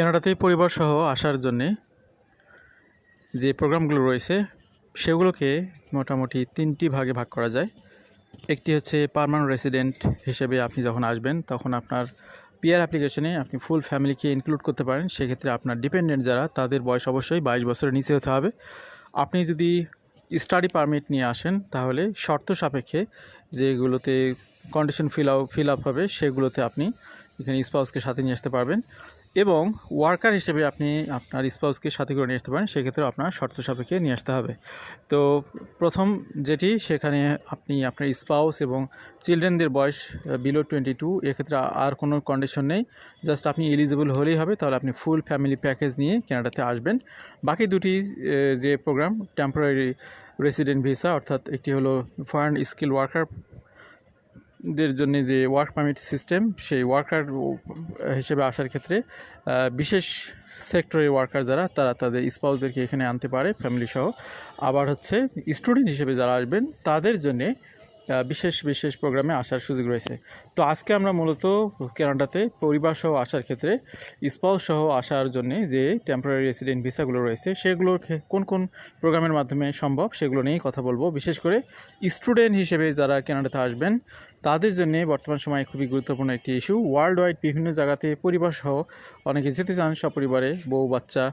কেনাডাতে পরিবার সহ আসার জন্যে যে প্রোগ্রামগুলো রয়েছে, সেগুলোকে মোটামুটি তিনটি ভাগে ভাগ করা যায়। একটি হচ্ছে পার্মানেন্ট রেসিডেন্ট হিসেবে আপনি যখন আসবেন, তখন আপনার পিআর অ্যাপ্লিকেশনে আপনি ফুল ফ্যামিলিকে ইনক্লুড করতে পারেন। সেক্ষেত্রে আপনার ডিপেন্ডেন্ট যারা, তাদের বয়স অবশ্যই বাইশ বছরের নিচে হতে হবে। আপনি যদি স্টাডি পারমিট নিয়ে আসেন, তাহলে শর্ত সাপেক্ষে যেগুলোতে condition fill up fill up হবে, সেগুলোতে আপনি এখানে স্পাউসকে সাথে নিয়ে আসতে পারবেন। এবং ওয়ার্কার হিসেবে আপনি আপনার স্পাউসকে সাথে করে নিয়ে আসতে পারেন, সেক্ষেত্রে আপনার শর্ত সাপেক্ষে নিয়ে আসতে হবে। তো প্রথম যেটি, সেখানে আপনি আপনার স্পাউস এবং চিলড্রেনদের বয়স বিলো টোয়েন্টি টু এক্ষেত্রে আর কোনো কন্ডিশন নেই। জাস্ট আপনি এলিজিবল হলেই হবে, তাহলে আপনি ফুল ফ্যামিলি প্যাকেজ নিয়ে কানাডাতে আসবেন। বাকি দুটি যে প্রোগ্রাম টেম্পোরারি রেসিডেন্ট ভিসা অর্থাৎ একটি হলো ফরেন স্কিল ওয়ার্কার দের জন্য যে ওয়ার্ক পারমিট সিস্টেম সেই ওয়ার্কার হিসেবে আসার ক্ষেত্রে বিশেষ সেক্টরের ওয়ার্কার যারা, তারা তাদের স্পাউসদেরকে এখানে আনতে পারে ফ্যামিলি সহ। আবার হচ্ছে স্টুডেন্ট হিসেবে যারা আসবেন, তাদের জন্যে বিশেষ বিশেষ প্রোগ্রামে আসার সুযোগ রয়েছে। তো আজকে আমরা মূলত কেনাডাতে পরিবার সহ আসার ক্ষেত্রে স্পাউস সহ আসার জন্য যে টেম্পোরারি রেসিডেন্ট ভিসাগুলো রয়েছে সেগুলোর কোন কোন প্রোগ্রামের মাধ্যমে সম্ভব, সেগুলো নিয়েই কথা বলব। বিশেষ করে স্টুডেন্ট হিসেবে যারা কেনাডাতে আসবেন তাদের জন্য বর্তমান সময়ে খুবই গুরুত্বপূর্ণ একটি ইস্যু ওয়ার্ল্ড ওয়াইড বিভিন্ন জায়গাতে পরিবার সহ অনেকে যেতে চান সপরিবারে, বউ, বাচ্চা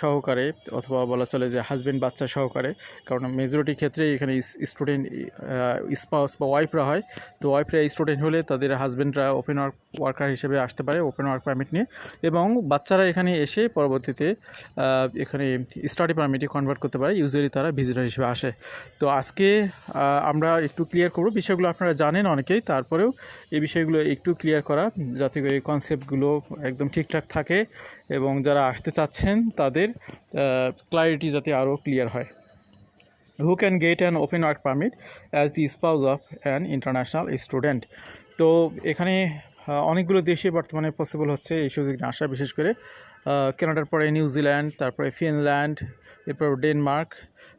সহকারে অথবা বলা চলে যে হাজব্যান্ড বাচ্চা সহকারে। কারণ মেজরিটি ক্ষেত্রে এখানে স্টুডেন্ট স্পাউস বা ওয়াইফরা হয়। তো ওয়াইফরা স্টুডেন্ট হলে তাদের হাজব্যান্ডরা ওপেন ওয়ার্ক ওয়ার্কার হিসেবে আসতে পারে ওপেন ওয়ার্ক পারমিট নিয়ে। এবং বাচ্চারা এখানে এসে পরবর্তীতে এখানে স্টাডি পারমিটে কনভার্ট করতে পারে। ইউজুয়ালি তারা ভিজিটর হিসেবে আসে। তো আজকে আমরা একটু ক্লিয়ার করব। বিষয়গুলো আপনারা জানেন। অনেকেই, তারপরেও এই বিষয়গুলো একটু ক্লিয়ার করা, যাতে করে কনসেপ্টগুলো একদম ঠিকঠাক থাকে এবং যারা আসতে চাচ্ছেন, তাদের ক্লারিটি যাতে আরও ক্লিয়ার হয়। Who can get an open work permit as the spouse of an international student তো এখানে অনেকগুলো দেশে বর্তমানে পসিবল হচ্ছে এই সুযোগ আসা, বিশেষ করে কানাডার পরে নিউজিল্যান্ড তারপরে ফিনল্যান্ড এরপর ডেনমার্ক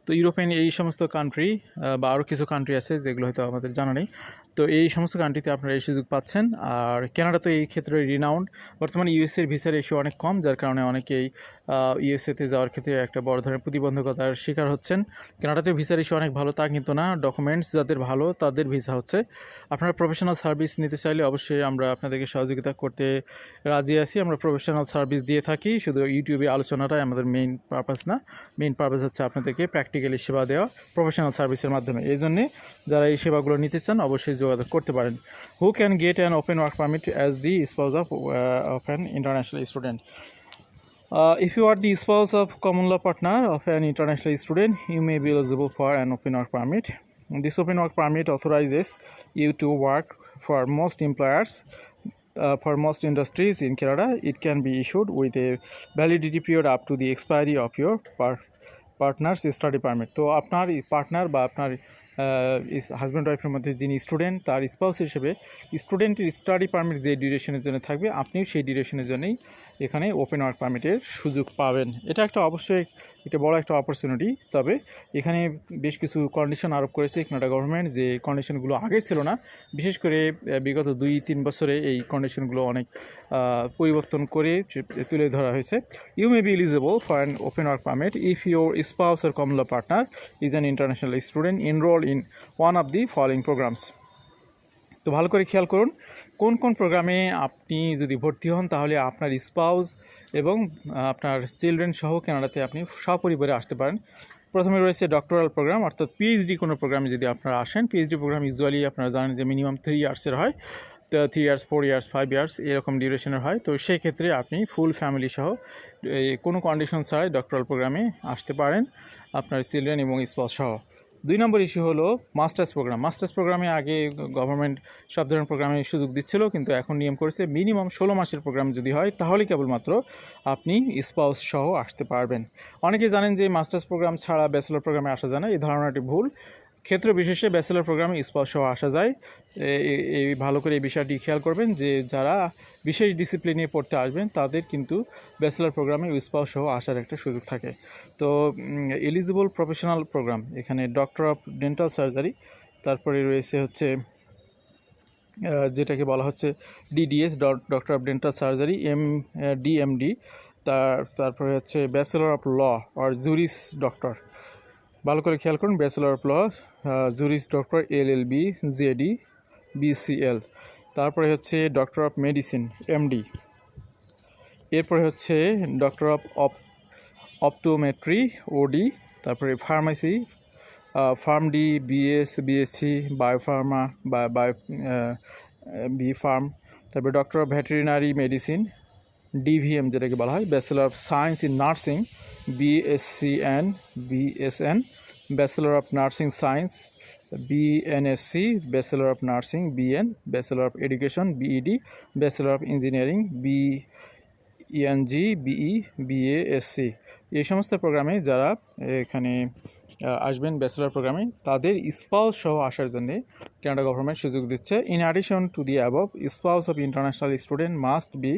তো ইউরোপিয়ান এই সমস্ত কান্ট্রি বা আরও কিছু কান্ট্রি আছে, যেগুলো হয়তো আমাদের জানা নেই। তো এই সমস্ত কান্ট্রিতে আপনারা এই সুযোগ পাচ্ছেন। আর কেনাডা তো এই ক্ষেত্রে রিনাউন্ড বর্তমানে ইউএসএর ভিসার এসে অনেক কম, যার কারণে অনেকেই ইউএসএতে যাওয়ার ক্ষেত্রে একটা বড় ধরনের প্রতিবন্ধকতার শিকার হচ্ছেন। কানাডাতে ভিসার ইস্যু অনেক ভালো, তা কিন্তু না। ডকুমেন্টস যাদের ভালো, তাদের ভিসা হচ্ছে। আপনারা প্রফেশনাল সার্ভিস নিতে চাইলে অবশ্যই আমরা আপনাদেরকে সহযোগিতা করতে রাজি আছি। আমরা প্রফেশনাল সার্ভিস দিয়ে থাকি, শুধু ইউটিউবে আলোচনাটাই আমাদের মেইন পারপাস না। মেইন পারপাস হচ্ছে আপনাদেরকে প্র্যাকটিক্যালি সেবা দেওয়া প্রফেশনাল সার্ভিসের মাধ্যমে। এই জন্যে যারা এই সেবাগুলো নিতে চান, অবশ্যই যোগাযোগ করতে পারেন। Who can get an open work permit as the spouse of of an international student Uh, if you are the spouse of common law partner of an international student, you may be eligible for an open work permit. This open work permit authorizes you to work for most employers. Uh, for most industries in Canada, it can be issued with a validity period up to the expiry of your par- partner's study permit. তো আপনার partner বা আপনার husband ওয়াইফের মধ্যে যিনি student তার spouse হিসেবে স্টুডেন্টের স্টাডি পারমিট যে ডিউরেশনের জন্য থাকবে, আপনিও সেই ডিউরেশনের জন্যই এখানে ওপেন ওয়ার্ক পারমিটের সুযোগ পাবেন। এটা একটা অবশ্যই এটা বড় একটা অপরচুনিটি তবে এখানে বেশ কিছু কন্ডিশন আরোপ করেছে কানাডা গভর্নমেন্ট যে কন্ডিশনগুলো আগে ছিল না। বিশেষ করে বিগত দুই, তিন বছরে এই কন্ডিশনগুলো অনেক পরিবর্তন করে তুলে ধরা হয়েছে। You may be eligible for an open work permit if your spouse or common law partner is is international student enrolled in one of the following programs. তো ভালো করে খেয়াল করুন, কোন কোন প্রোগ্রামে আপনি যদি ভর্তি হন, তাহলে আপনার স্পাউস এবং আপনার চিলড্রেন সহ কানাডাতে আপনি সপরিবারে আসতে পারেন। প্রথমে রয়েছে ডক্টরাল প্রোগ্রাম অর্থাৎ পিএইচডি কোনো প্রোগ্রামে যদি আপনারা আসেন পিএইচডি প্রোগ্রাম ইউজুয়ালি আপনারা জানেন যে মিনিমাম থ্রি ইয়ার্সের হয়। তো three years four years five years এরকম ডিউরেশনের হয়। তো সেই ক্ষেত্রে আপনি ফুল ফ্যামিলি সহ কোনো কন্ডিশন ছাড়াই ডক্টরাল প্রোগ্রামে আসতে পারেন, আপনার চিলড্রেন এবং স্পাউস সহ। দুই নম্বর ইস্যু হলো মাস্টার্স প্রোগ্রাম। মাস্টার্স প্রোগ্রামে আগে গভর্নমেন্ট সব ধরনের প্রোগ্রামে সুযোগ দিচ্ছিল, কিন্তু এখন নিয়ম করেছে মিনিমাম ষোলো মাসের প্রোগ্রাম যদি হয়, তাহলে কেবলমাত্র আপনি স্পাউস সহ আসতে পারবেন। অনেকে জানেন যে মাস্টার্স প্রোগ্রাম ছাড়া ব্যাচেলর প্রোগ্রামে আসা যায় না, এই ধারণাটি ভুল। ক্ষেত্র বিশেষে ব্যাচেলার প্রোগ্রামে সহ আসা যায়। এই ভালো করে এই বিষয়টি খেয়াল করবেন যে যারা বিশেষ ডিসিপ্লিনে পড়তে আসবেন, তাদের কিন্তু ব্যাচেলর প্রোগ্রামে সহ আসার একটা সুযোগ থাকে। তো এলিজিবল প্রফেশনাল প্রোগ্রাম এখানে ডক্টর অফ ডেন্টাল সার্জারি তারপরে রয়েছে হচ্ছে যেটাকে বলা হচ্ছে DDS doctor of dental surgery M DMD তার, তারপরে হচ্ছে ব্যাচেলর অফ ল আর জুরিস ডক্টর। ভালো করে খেয়াল করুন bachelor law juris doctor L L B JD BCL তারপরে হচ্ছে ডক্টর অফ মেডিসিন এমডি এরপরে হচ্ছে ডক্টর অফ অপ অপটোমেট্রি ওডি তারপরে pharmacy pharm D BS BSc biopharma বা বায়ো বি ফার্ম তারপরে doctor of veterinary medicine DVM যেটাকে বলা হয় bachelor of science in nursing BSc N BSN bachelor of nursing science BNSc bachelor of nursing BN bachelor of education BEd bachelor of engineering B Eng BE BASc এই সমস্ত প্রোগ্রামে যারা এখানে আসবেন bachelor প্রোগ্রামে, তাদের স্পাউস সহ আসার জন্য কানাডা গভর্নমেন্ট সুযোগ দিচ্ছে। In addition to the above, spouse of international student must be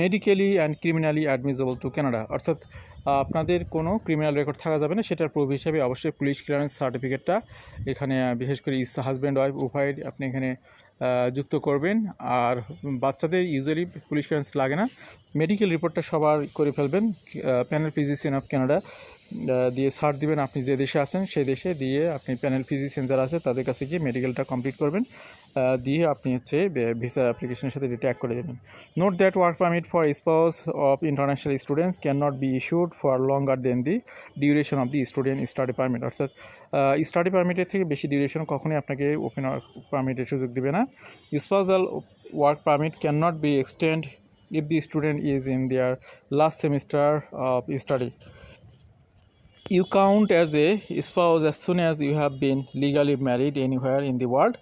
medically and criminally admissible to Canada. অর্থাৎ আপনাদের কোনো ক্রিমিনাল রেকর্ড থাকা যাবে না, সেটার প্রুফ হিসাবে অবশ্যই পুলিশ ক্লিয়ারেন্স সার্টিফিকেটটা এখানে বিশেষ করে হাজব্যান্ড ওয়াইফ উভয়ের আপনি এখানে যুক্ত করবেন। আর বাচ্চাদের ইউজুয়ালি পুলিশ ক্লিয়ারেন্স লাগে না। মেডিকেল রিপোর্টটা সবার করে ফেলবেন প্যানেল ফিজিশিয়ান অফ কানাডা দিয়ে সার্ট দিবেন, আপনি যে দেশে আছেন সেই দেশে দিয়ে আপনি প্যানেল ফিজিশিয়ান যারা আছে তাদের কাছে গিয়ে মেডিকেলটা কমপ্লিট করবেন। দিয়ে আপনি হচ্ছে ভিসা অ্যাপ্লিকেশনের সাথে ট্যাগ করে দেবেন। Note that work permit for spouse of international students can not be issued for longer than the duration of the student study permit অর্থাৎ স্টাডি পারমিটের থেকে বেশি ডিউরেশন কখনোই আপনাকে ওপেন ওয়ার্ক পারমিটের সুযোগ দেবে না। Spousal work permit can not be extend if the student is in their last semester of study you count as a spouse as soon as you have been legally married anywhere in the world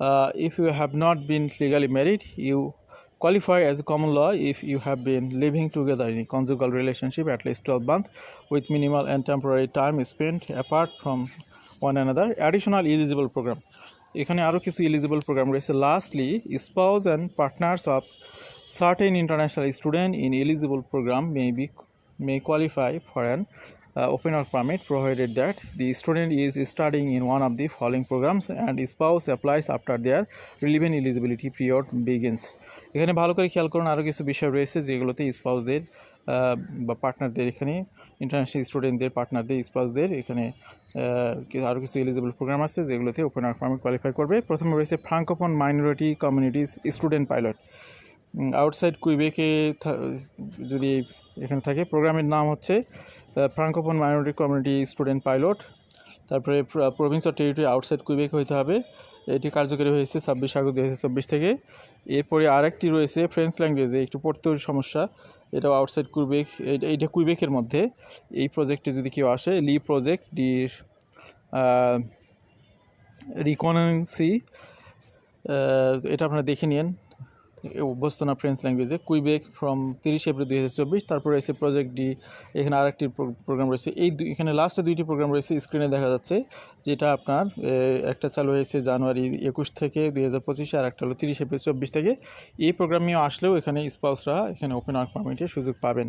Uh, if you have not been legally married you qualify as a common law if you have been living together in a conjugal relationship at least 12 months with minimal and temporary time spent apart from one another additional eligible program এখানে আরও কিছু eligible programme রয়েছে lastly spouse and partners of international student in eligible program may be may qualify for an uh, open work permit provided that the student is studying in one of the following programs and spouse applies after their relevant eligibility period begins. এখানে ভালো করে খেয়াল করুন আরও কিছু বিষয় রয়েছে যেগুলোতে স্পাউসদের বা পার্টনারদের এখানে ইন্টারন্যাশনাল স্টুডেন্টদের পার্টনারদের স্পাউসদের এখানে আরও কিছু এলিজিবল প্রোগ্রাম আছে যেগুলোতে ওপেন ওয়ার্ক পারমিট কোয়ালিফাই করবে। প্রথমে রয়েছে francophone minority communities student pilot outside কুইবেকে যদি এখানে থাকে প্রোগ্রামের নাম হচ্ছে francophone minority community student pilot তারপরে province of territory outside Quebec হইতে হবে। এটি কার্যকরী হয়েছে ছাব্বিশ আগস্ট দু হাজার চব্বিশ থেকে। এরপরে আরেকটি রয়েছে ফ্রেঞ্চ ল্যাঙ্গুয়েজে একটু পড়তেও সমস্যা। এটাও আউটসাইড কুইবেক এইটা- কুইবেকের মধ্যে। এই প্রজেক্টে যদি কেউ আসে লি প্রজেক্ট ডি রিকনেন্সি এটা আপনারা দেখে নিন অভ্যস্ত না ফ্রেঞ্চ ল্যাঙ্গুয়েজে কুইবেক ফ্রম তিরিশ এপ্রিল দুই হাজার চব্বিশ, তারপর রয়েছে প্রজেক্ট ডি এখানে আরেকটি প্রোগ্রাম রয়েছে। এই এখানে লাস্টে দুইটি প্রোগ্রাম রয়েছে স্ক্রিনে দেখা যাচ্ছে, যেটা আপনার একটা চালু হয়েছে জানুয়ারি একুশ থেকে দুই হাজার পঁচিশে, আর একটা হলো তিরিশ এপ্রিল চব্বিশ থেকে। এই প্রোগ্রামেও আসলেও এখানে স্পাউসরা এখানে ওপেন ওয়ার্ক পারমিটের সুযোগ পাবেন।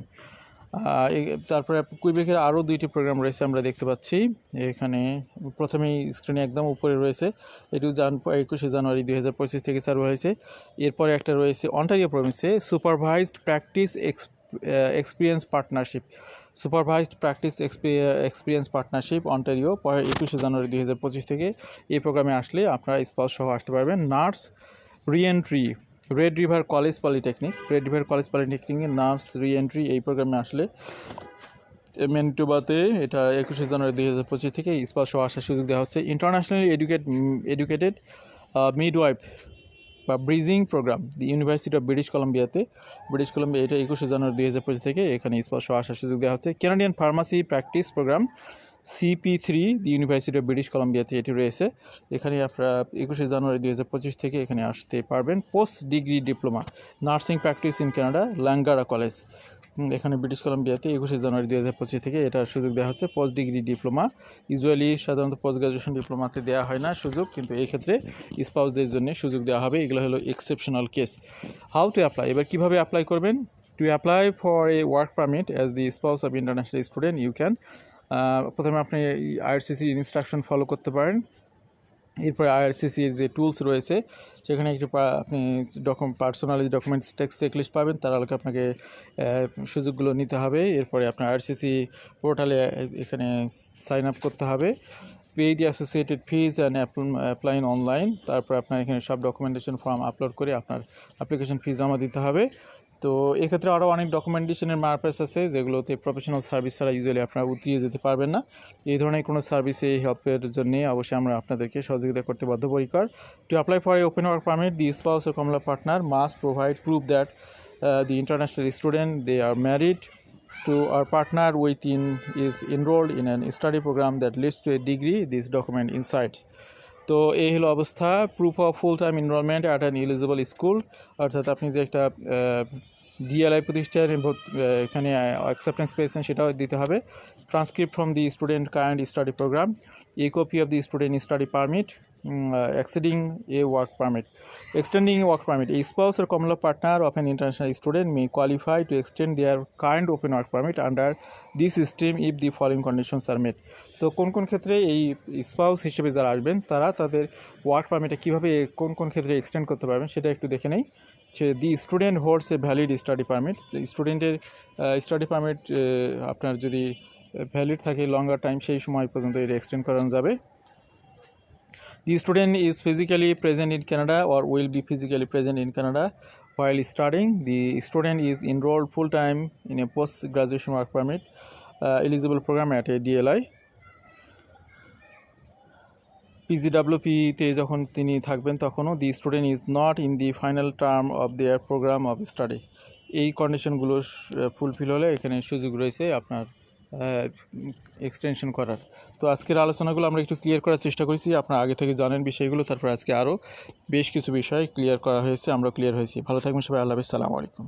তারপরে কুইবেকের আরও দুইটি প্রোগ্রাম রয়েছে আমরা দেখতে পাচ্ছি। এখানে প্রথমেই স্ক্রিনে একদম উপরে রয়েছে। এটি জান, একুশে জানুয়ারি দুই হাজার পঁচিশ থেকে চালু হয়েছে। এরপরে একটা রয়েছে Ontario প্রভিন্সে supervised practice experience partnership supervised practice experience partnership Ontario একুশে জানুয়ারি দুই হাজার পঁচিশ থেকে এই প্রোগ্রামে আসলে আপনারা স্পাউস সহ আসতে পারবেন। Nurse reentry Red River College Polytechnic Red River College পলিটেকনিকের nurse reentry এই প্রোগ্রামে আসলে ম্যানিটোবাতে এটা একুশে জানুয়ারি দুই হাজার পঁচিশ থেকে স্পর্শ আসার সুযোগ দেওয়া হচ্ছে। ইন্টারন্যাশনালি এডুকেট এডুকেটেড মিডওয়াইফ বা bridging program the University of British কলম্বিয়াতে British Columbia এটা একুশে জানুয়ারি দুই হাজার পঁচিশ থেকে এখানে স্পর্শ আসার সুযোগ দেওয়া হচ্ছে। Canadian pharmacy practice program CP three the University of British কলাম্বিয়াতে এটি রয়েছে। এখানে আপনারা একুশে জানুয়ারি দুই হাজার পঁচিশ থেকে এখানে আসতে পারবেন। Post degree diploma nursing practice in Canada Langara College এখানে ব্রিটিশ কলাম্বিয়াতে একুশে জানুয়ারি দুই হাজার পঁচিশ থেকে এটার সুযোগ দেওয়া হচ্ছে। পোস্ট ডিগ্রি ডিপ্লোমা ইউজুয়ালি সাধারণত পোস্ট গ্রাজুয়েশন ডিপ্লোমাতে দেওয়া হয় না সুযোগ, কিন্তু এই ক্ষেত্রে স্পাউসদের জন্য সুযোগ দেওয়া হবে। এগুলো হলো exceptional case how to apply এবার কীভাবে অ্যাপ্লাই করবেন? To apply for a work permit as the spouse of international student you can প্রথমে আপনি আইআরসিসির ইনস্ট্রাকশন ফলো করতে পারেন। এরপরে আইআরসিসির যে টুলস রয়েছে, সেখানে একটি আপনি document personally documents text checklist পাবেন, তার আলোকে আপনাকে সুযোগগুলো নিতে হবে। এরপরে আপনার আইআরসিসি পোর্টালে এখানে সাইন আপ করতে হবে। Pay the associated fees and apply in online তারপর আপনার এখানে সব ডকুমেন্টেশন ফর্ম আপলোড করে আপনার অ্যাপ্লিকেশন ফি জমা দিতে হবে। তো এক্ষেত্রে আরও অনেক ডকুমেন্টেশনের মার্পাস আছে, যেগুলোতে প্রফেশনাল সার্ভিস ছাড়া ইউজুয়ালি আপনারা উতরিয়ে যেতে পারবেন না। এই ধরনের কোনো সার্ভিসে এই হেল্পের জন্য অবশ্যই আমরা আপনাদেরকে সহযোগিতা করতে বদ্ধপরিকর to apply for a open work permit the spouse or common law partner must provide proof that the international student, they are married to our partner within is enrolled in an study program that leads to a degree. This document incites তো এই হলো অবস্থা। Proof of full time enrolment at an eligible school অর্থাৎ আপনি যে একটা DLI প্রতিষ্ঠানে এখানে অ্যাকসেপ্টেন্স পেয়েছেন সেটাও দিতে হবে। Transcript from the student current study program a copy of the student study permit exceeding a work permit extending a work permit a spouse or common law partner of an international student may qualify to extend their current open work permit under this system if the following conditions are met তো কোন কোন ক্ষেত্রে এই spouse হিসেবে যারা আসবেন তারা তাদের ওয়ার্ক পারমিটটা কীভাবে কোন কোন ক্ষেত্রে এক্সটেন্ড করতে পারবেন সেটা একটু দেখে নেই সে the student holds a valid study permit স্টুডেন্টের স্টাডি পারমিট আপনার যদি ভ্যালিড থাকে লঙ্গার টাইম সেই সময় পর্যন্ত এটা এক্সটেন্ড করানো যাবে। The student is physically present in Canada or will be physically present in Canada while starting the student is enrol full time in a post graduation work permit eligible program at a DLI পিজিডাব্লিউপিতে যখন তিনি থাকবেন তখনও the student is not in the final term of their program of study এই কন্ডিশনগুলো fulfil হলে এখানে সুযোগ রয়েছে আপনার এক্সটেনশন করার। তো আজকের আলোচনাগুলো আমরা একটু ক্লিয়ার করার চেষ্টা করেছি। আপনারা আগে থেকে জানেন বিষয়গুলো তারপর আজকে আরও বেশ কিছু বিষয় ক্লিয়ার করা হয়েছে আমরা ক্লিয়ার হয়েছি। ভালো থাকবেন সবাই আল্লাহ হাফেজ, সালামু আলাইকুম।